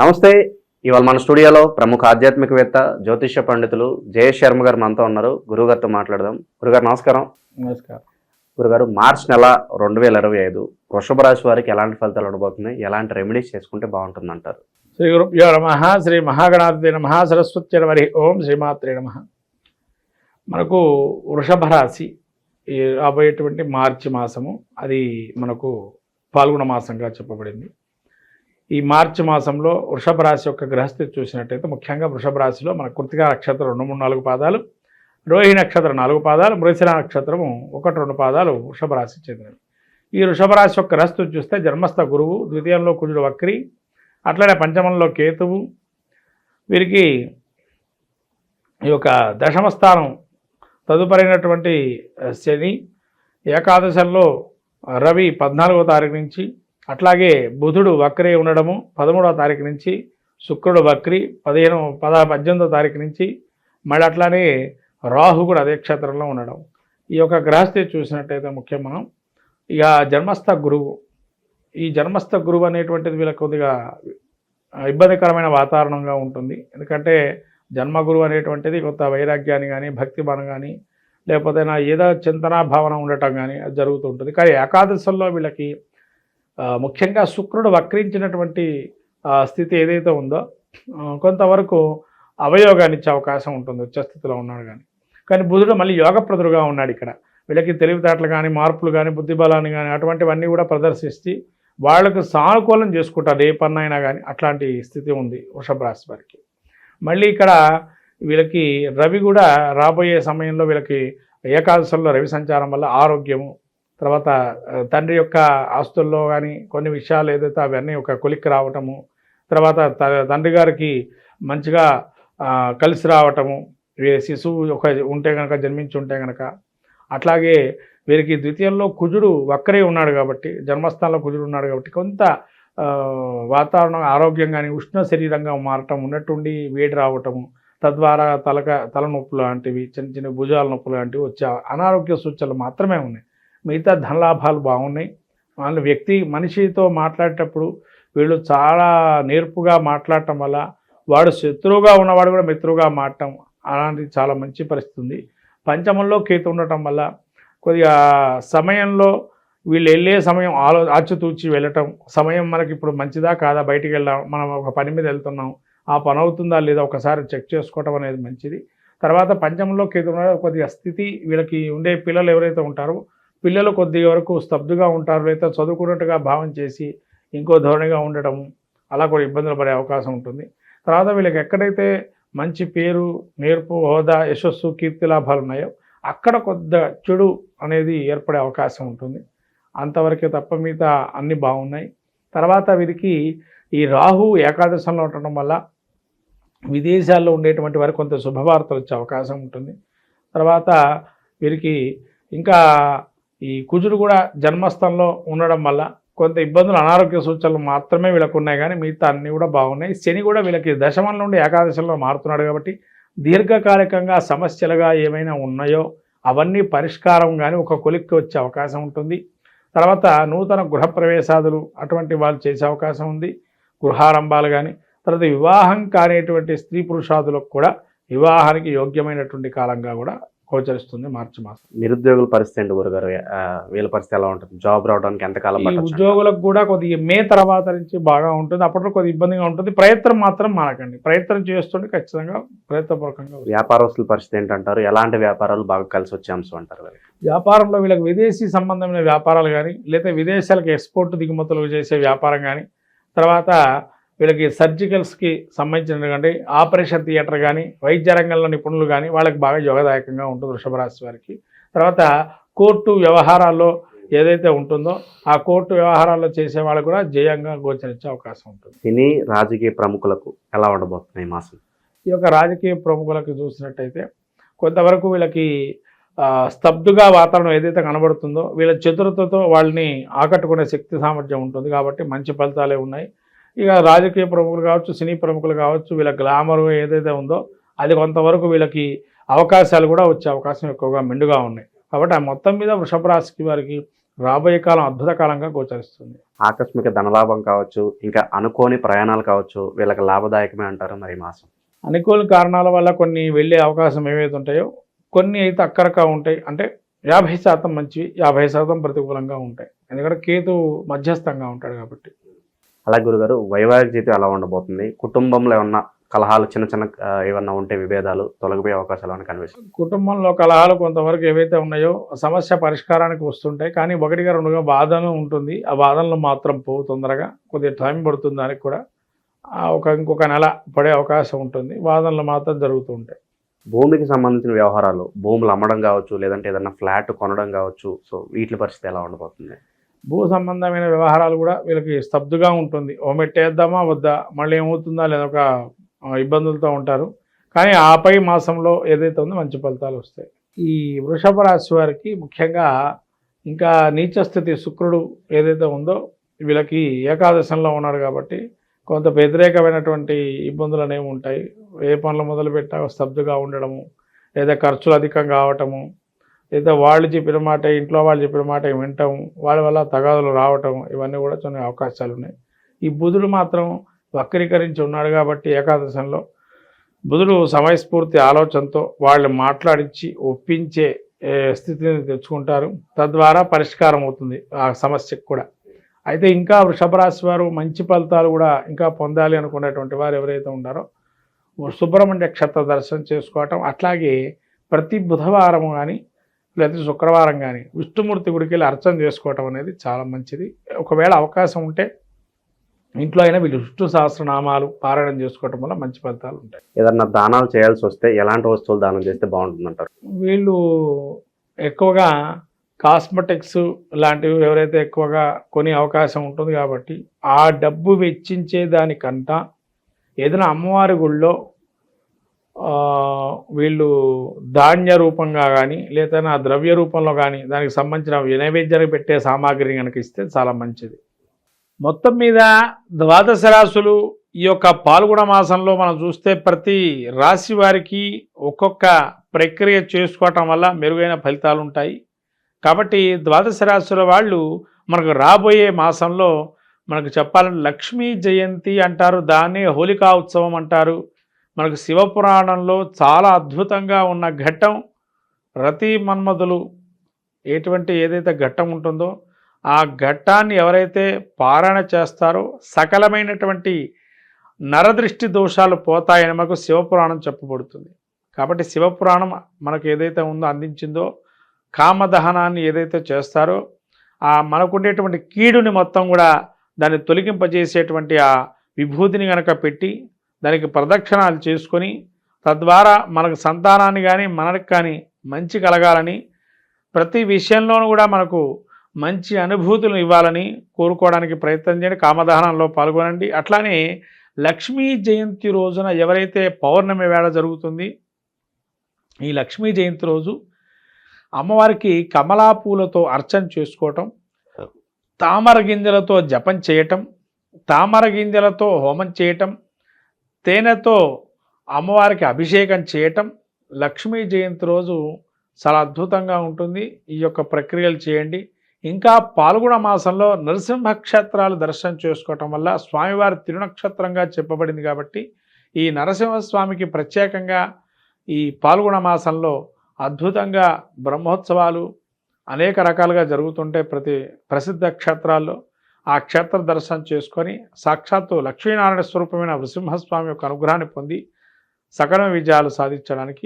నమస్తే ఇవాళ మన స్టూడియోలో ప్రముఖ ఆధ్యాత్మికవేత్త జ్యోతిష్య పండితులు జయేష్ శర్మ గారు మనతో ఉన్నారు. గురుగారితో మాట్లాడదాం. గురుగారు నమస్కారం. నమస్కారం. గురుగారు మార్చ్ నెల రెండు వేల ఇరవై ఐదు వృషభ రాశి వారికి ఎలాంటి ఫలితాలు ఉండబోతున్నాయి? ఎలాంటి రెమెడీస్ చేసుకుంటే బాగుంటుంది అంటారు శ్రీ గురుభ్యో నమ శ్రీ మహాగణాధిపతి నమ సరస్వతి వరి ఓం శ్రీమాత్రే నమ. మనకు వృషభ రాశి రాబోయేటువంటి మార్చి మాసము అది మనకు పాల్గొన మాసంగా చెప్పబడింది. ఈ మార్చి మాసంలో వృషభ రాశి యొక్క గ్రహస్థితి చూసినట్టయితే ముఖ్యంగా వృషభ రాశిలో మన కృతిక నక్షత్రం రెండు మూడు నాలుగు పాదాలు రోహిణి నక్షత్రం నాలుగు పాదాలు మృగశిర నక్షత్రము ఒకటి రెండు పాదాలు వృషభ రాశి చెందినవి. ఈ వృషభ రాశి యొక్క గ్రహస్థితి చూస్తే జన్మస్థ గురువు ద్వితీయంలో కుజుడు వక్రి అట్లనే పంచమంలో కేతువు. వీరికి ఈ యొక్క దశమ స్థానం తదుపరైనటువంటి శని ఏకాదశంలో రవి పద్నాలుగో తారీఖు నుంచి అట్లాగే బుధుడు వక్రి ఉండడము పదమూడవ తారీఖు నుంచి శుక్రుడు వక్రి పదిహేను పద పద్దెనిమిదో తారీఖు నుంచి మళ్ళీ అట్లానే రాహు కూడా అదే క్షేత్రంలో ఉండడం. ఈ యొక్క గ్రహస్థితి చూసినట్టయితే ముఖ్యం మనం. ఇక జన్మస్థ గురువు. ఈ జన్మస్థ గురువు అనేటువంటిది వీళ్ళకి కొద్దిగా ఇబ్బందికరమైన వాతావరణంగా ఉంటుంది. ఎందుకంటే జన్మ గురువు అనేటువంటిది కొంత వైరాగ్యాన్ని కానీ భక్తి కానీ లేకపోతే నా ఏదో చింతనా భావన ఉండటం కానీ అది జరుగుతుంటుంది కానీ ఏకాదశంలో వీళ్ళకి ముఖ్యంగా శుక్రుడు వక్రించినటువంటి స్థితి ఏదైతే ఉందో కొంతవరకు అవయోగాన్ని ఇచ్చే అవకాశం ఉంటుంది ఉచ్చస్థితిలో ఉన్నాడు కానీ కానీ బుధుడు మళ్ళీ యోగప్రదుడుగా ఉన్నాడు ఇక్కడ. వీళ్ళకి తెలివితేటలు కానీ మార్పులు కానీ బుద్ధిబలాన్ని కానీ అటువంటివన్నీ కూడా ప్రదర్శిస్తే వాళ్ళకు సానుకూలం చేసుకుంటారు ఏ పన్నైనా కానీ అట్లాంటి స్థితి ఉంది వృషభ రాశి వారికి. మళ్ళీ ఇక్కడ వీళ్ళకి రవి కూడా రాబోయే సమయంలో వీళ్ళకి ఏకాదశంలో రవి సంచారం వల్ల ఆరోగ్యము తర్వాత తండ్రి యొక్క ఆస్తుల్లో కానీ కొన్ని విషయాలు ఏదైతే అవన్నీ ఒక కొలిక్కి రావటము తర్వాత త- తండ్రి గారికి మంచిగా కలిసి రావటము శిశువు ఒక ఉంటే కనుక జన్మించి ఉంటే కనుక అట్లాగే వీరికి ద్వితీయంలో కుజుడు ఒక్కరే ఉన్నాడు కాబట్టి జన్మస్థానంలో కుజుడు ఉన్నాడు కాబట్టి కొంత వాతావరణం ఆరోగ్యం కానీ ఉష్ణ శరీరంగా మారటం ఉన్నట్టుండి వేడి రావటము తద్వారా తలక తలనొప్పులు లాంటివి చిన్న చిన్న భుజాల నొప్పులు లాంటివి వచ్చే అనారోగ్య సూచనలు మాత్రమే ఉన్నాయి. మిగతా ధనలాభాలు బాగున్నాయి. వాళ్ళ వ్యక్తి మనిషితో మాట్లాడేటప్పుడు వీళ్ళు చాలా నేర్పుగా మాట్లాడటం వల్ల వాడు శత్రువుగా ఉన్నవాడు కూడా మిత్రువుగా మారటం అలాంటిది చాలా మంచి పరిస్థితి ఉంది. పంచమంలో కేతు ఉండటం వల్ల కొద్దిగా సమయంలో వీళ్ళు వెళ్ళే సమయం ఆలో ఆచితూచి వెళ్ళటం సమయం మనకి ఇప్పుడు మంచిదా కాదా బయటికి వెళ్దాం మనం ఒక పని మీద వెళ్తున్నాం ఆ పని అవుతుందా లేదా ఒకసారి చెక్ చేసుకోవటం అనేది మంచిది. తర్వాత పంచమంలో కేతు ఉన్న కొద్దిగా స్థితి వీళ్ళకి ఉండే పిల్లలు ఎవరైతే ఉంటారో పిల్లలు కొద్ది వరకు స్తబ్దుగా ఉంటారు లేదా చదువుకున్నట్టుగా భావం చేసి ఇంకో ధోరణిగా ఉండటం అలా కూడా ఇబ్బందులు పడే అవకాశం ఉంటుంది. తర్వాత వీళ్ళకి ఎక్కడైతే మంచి పేరు నేర్పు హోదా యశస్సు కీర్తి లాభాలు ఉన్నాయో అక్కడ కొద్ద చెడు అనేది ఏర్పడే అవకాశం ఉంటుంది. అంతవరకే తప్ప మిగతా అన్నీ బాగున్నాయి. తర్వాత వీరికి ఈ రాహు ఏకాదశంలో ఉండటం వల్ల విదేశాల్లో ఉండేటువంటి వారికి కొంత శుభవార్తలు వచ్చే అవకాశం ఉంటుంది. తర్వాత వీరికి ఇంకా ఈ కుజుడు కూడా జన్మస్థానంలో ఉండడం వల్ల కొంత ఇబ్బందులు అనారోగ్య సూచనలు మాత్రమే వీళ్ళకు ఉన్నాయి కానీ మిగతా అన్నీ కూడా బాగున్నాయి. శని కూడా వీళ్ళకి దశమం నుండి ఏకాదశంలో మారుతున్నాడు కాబట్టి దీర్ఘకాలికంగా సమస్యలుగా ఏమైనా ఉన్నాయో అవన్నీ పరిష్కారం కానీ ఒక కొలిక్కి వచ్చే అవకాశం ఉంటుంది. తర్వాత నూతన గృహప్రవేశాదులు అటువంటి వాళ్ళు చేసే అవకాశం ఉంది. గృహారంభాలు కానీ తర్వాత వివాహం కానిటువంటి స్త్రీ పురుషాదులకు కూడా వివాహానికి యోగ్యమైనటువంటి కాలంగా కూడా గోచరిస్తుంది మార్చి మాసం. నిరుద్యోగుల పరిస్థితి ఏంటి గురుగారు? వీళ్ళ పరిస్థితి ఎలా ఉంటుంది? జాబ్ రావడానికి ఎంతకాలం ఉద్యోగులకు కూడా కొద్దిగా మే తర్వాత నుంచి బాగా ఉంటుంది. అప్పట్లో కొద్దిగా ఇబ్బందిగా ఉంటుంది. ప్రయత్నం మాత్రం మానకండి. ప్రయత్నం చేస్తుంటే ఖచ్చితంగా ప్రయత్నపూర్వకంగా. వ్యాపారస్తుల పరిస్థితి ఏంటంటారు ఎలాంటి వ్యాపారాలు బాగా కలిసి వచ్చే అంశం అంటారు? వ్యాపారంలో వీళ్ళకి విదేశీ సంబంధమైన వ్యాపారాలు కానీ లేదా విదేశాలకు ఎక్స్పోర్ట్ దిగుమతులు చేసే వ్యాపారం కానీ తర్వాత వీళ్ళకి సర్జికల్స్కి సంబంధించిన ఆపరేషన్ థియేటర్ కానీ వైద్య రంగంలో నిపుణులు కానీ వాళ్ళకి బాగా యోగదాయకంగా ఉంటుంది వృషభ రాశి వారికి. తర్వాత కోర్టు వ్యవహారాల్లో ఏదైతే ఉంటుందో ఆ కోర్టు వ్యవహారాల్లో చేసే వాళ్ళకు కూడా జయంగా గోచరించే అవకాశం ఉంటుంది. సినీ రాజకీయ ప్రముఖులకు ఎలా ఉండబోతున్నాయి ఈ మాసం? ఈ యొక్క రాజకీయ ప్రముఖులకు చూసినట్టయితే కొంతవరకు వీళ్ళకి స్తబ్దుగా వాతావరణం ఏదైతే కనబడుతుందో వీళ్ళ చతురతతో వాళ్ళని ఆకట్టుకునే శక్తి సామర్థ్యం ఉంటుంది కాబట్టి మంచి ఫలితాలే ఉన్నాయి. ఇక రాజకీయ ప్రముఖులు కావచ్చు సినీ ప్రముఖులు కావచ్చు వీళ్ళ గ్లామర్ ఏదైతే ఉందో అది కొంతవరకు వీళ్ళకి అవకాశాలు కూడా వచ్చే అవకాశం ఎక్కువగా మెండుగా ఉన్నాయి. కాబట్టి ఆ మొత్తం మీద వృషభ రాశికి వారికి రాబోయే కాలం అద్భుత కాలంగా గోచరిస్తుంది. ఆకస్మిక ధనలాభం కావచ్చు ఇంకా అనుకోని ప్రయాణాలు కావచ్చు వీళ్ళకి లాభదాయకమే అంటారు మరి మాసం. అనుకూల కారణాల వల్ల కొన్ని వెళ్ళే అవకాశం ఏవైతే ఉంటాయో కొన్ని అయితే అక్కరక ఉంటాయి. అంటే యాభై శాతం మంచివి యాభై శాతం ప్రతికూలంగా ఉంటాయి. ఎందుకంటే కేతు మధ్యస్థంగా ఉంటాడు కాబట్టి. అలాగే గురుగారు వైవాహిక జీవితం ఎలా ఉండబోతుంది? కుటుంబంలో ఏమన్నా కలహాలు చిన్న చిన్న ఏమన్నా ఉంటే విభేదాలు తొలగిపోయే అవకాశాలు అని కనిపిస్తుంది కుటుంబంలో కలహాలు కొంతవరకు ఏవైతే ఉన్నాయో సమస్య పరిష్కారానికి వస్తుంటాయి. కానీ ఒకటిగా రెండుగా బాధన ఉంటుంది. ఆ బాధనలు మాత్రం పోవు తొందరగా. కొద్దిగా టైం పడుతుంది దానికి కూడా. ఒక ఇంకొక నెల పడే అవకాశం ఉంటుంది. వాదనలు మాత్రం జరుగుతూ ఉంటాయి. భూమికి సంబంధించిన వ్యవహారాలు భూములు అమ్మడం కావచ్చు లేదంటే ఏదైనా ఫ్లాట్ కొనడం కావచ్చు సో వీటి పరిస్థితి ఎలా ఉండబోతుంది? భూ సంబంధమైన వ్యవహారాలు కూడా వీళ్ళకి స్తబ్దుగా ఉంటుంది. ఓ మెట్టేద్దామా వద్దా? మళ్ళీ ఏమవుతుందా? లేదా ఒక ఇబ్బందులతో ఉంటారు. కానీ ఆపై మాసంలో ఏదైతే ఉందో మంచి ఫలితాలు వస్తాయి. ఈ వృషభ రాశి వారికి ముఖ్యంగా ఇంకా నీచస్థితి శుక్రుడు ఏదైతే ఉందో వీళ్ళకి ఏకాదశంలో ఉన్నాడు కాబట్టి కొంత వ్యతిరేకమైనటువంటి ఇబ్బందులు అనేవి ఉంటాయి. ఏ పనులు మొదలుపెట్టా స్తబ్దుగా ఉండడము లేదా ఖర్చులు అధికం కావటము లేదా వాళ్ళు చెప్పిన మాట ఇంట్లో వాళ్ళు చెప్పిన మాట వింటాం. వాళ్ళ వల్ల తగాదులు రావటం ఇవన్నీ కూడా కొన్ని అవకాశాలు ఉన్నాయి. ఈ బుధుడు మాత్రం వక్రీకరించి ఉన్నాడు కాబట్టి ఏకాదశంలో బుధుడు సమయస్ఫూర్తి ఆలోచనతో వాళ్ళు మాట్లాడించి ఒప్పించే స్థితిని తెచ్చుకుంటారు. తద్వారా పరిష్కారం అవుతుంది ఆ సమస్యకు కూడా. అయితే ఇంకా వృషభ రాశి వారు మంచి ఫలితాలు కూడా ఇంకా పొందాలి అనుకునేటువంటి వారు ఎవరైతే ఉన్నారో సుబ్రహ్మణ్య క్షేత్ర దర్శనం చేసుకోవటం. అట్లాగే ప్రతి బుధవారం కానీ లేదా శుక్రవారం కానీ విష్ణుమూర్తి గుడికి వెళ్ళి అర్చన చేసుకోవటం అనేది చాలా మంచిది. ఒకవేళ అవకాశం ఉంటే ఇంట్లో అయినా వీళ్ళు విష్ణు సహస్రనామాలు పారాయణం చేసుకోవటం వల్ల మంచి ఫలితాలు ఉంటాయి. ఏదన్నా దానాలు చేయాల్సి వస్తే ఎలాంటి వస్తువులు దానం చేస్తే బాగుంటుంది అంటారు వీళ్ళు ఎక్కువగా కాస్మెటిక్స్ లాంటివి ఎవరైతే ఎక్కువగా కొనే అవకాశం ఉంటుంది కాబట్టి ఆ డబ్బు వెచ్చించే దానికంట ఏదైనా అమ్మవారి గుళ్ళో వీళ్ళు ధాన్య రూపంగా కానీ లేదా ద్రవ్య రూపంలో కానీ దానికి సంబంధించిన నైవేద్యానికి పెట్టే సామాగ్రిని కనుక ఇస్తే చాలా మంచిది. మొత్తం మీద ద్వాదశ రాశులు ఈ యొక్క పాల్గొన మాసంలో మనం చూస్తే ప్రతి రాశి వారికి ఒక్కొక్క ప్రక్రియ చేసుకోవటం వల్ల మెరుగైన ఫలితాలు ఉంటాయి. కాబట్టి ద్వాదశ రాశుల వాళ్ళు మనకు రాబోయే మాసంలో మనకు చెప్పాలంటే లక్ష్మీ జయంతి అంటారు దాన్నే హోలికా ఉత్సవం అంటారు. మనకు శివపురాణంలో చాలా అద్భుతంగా ఉన్న ఘట్టం రతి మన్మధులు ఎటువంటి ఏదైతే ఘట్టం ఉంటుందో ఆ ఘట్టాన్ని ఎవరైతే పారాయణ చేస్తారో సకలమైనటువంటి నరదృష్టి దోషాలు పోతాయని మనకు శివపురాణం చెప్పబడుతుంది. కాబట్టి శివపురాణం మనకు ఏదైతే ఉందో అందించిందో కామదహనాన్ని ఏదైతే చేస్తారో ఆ మనకుండేటువంటి కీడుని మొత్తం కూడా దాన్ని తొలగింపజేసేటువంటి ఆ విభూతిని కనుక పెట్టి దానికి ప్రదక్షిణాలు చేసుకొని తద్వారా మనకు సంతానాన్ని కానీ మనకు కానీ మంచి కలగాలని ప్రతి విషయంలోనూ కూడా మనకు మంచి అనుభూతులను ఇవ్వాలని కోరుకోవడానికి ప్రయత్నం చేయండి. కామదహనంలో పాల్గొనండి. అట్లానే లక్ష్మీ జయంతి రోజున ఎవరైతే పౌర్ణమి వేళ జరుగుతుంది ఈ లక్ష్మీ జయంతి రోజు అమ్మవారికి కమలా పూలతో అర్చన చేసుకోవటం తామర గింజలతో జపం చేయటం తామర గింజలతో హోమం చేయటం తేనెతో అమ్మవారికి అభిషేకం చేయటం లక్ష్మీ జయంతి రోజు చాలా అద్భుతంగా ఉంటుంది. ఈ యొక్క ప్రక్రియలు చేయండి. ఇంకా పాల్గొన మాసంలో నరసింహ క్షేత్రాలు దర్శనం చేసుకోవటం వల్ల స్వామివారి తిరునక్షత్రంగా చెప్పబడింది కాబట్టి ఈ నరసింహస్వామికి ప్రత్యేకంగా ఈ పాల్గొన మాసంలో అద్భుతంగా బ్రహ్మోత్సవాలు అనేక రకాలుగా జరుగుతుంటే ప్రతి ప్రసిద్ధ క్షేత్రాల్లో. ఆ క్షేత్ర దర్శనం చేసుకొని సాక్షాత్తు లక్ష్మీనారాయణ స్వరూపమైన నృసింహస్వామి యొక్క అనుగ్రహాన్ని పొంది సకల విజయాలు సాధించడానికి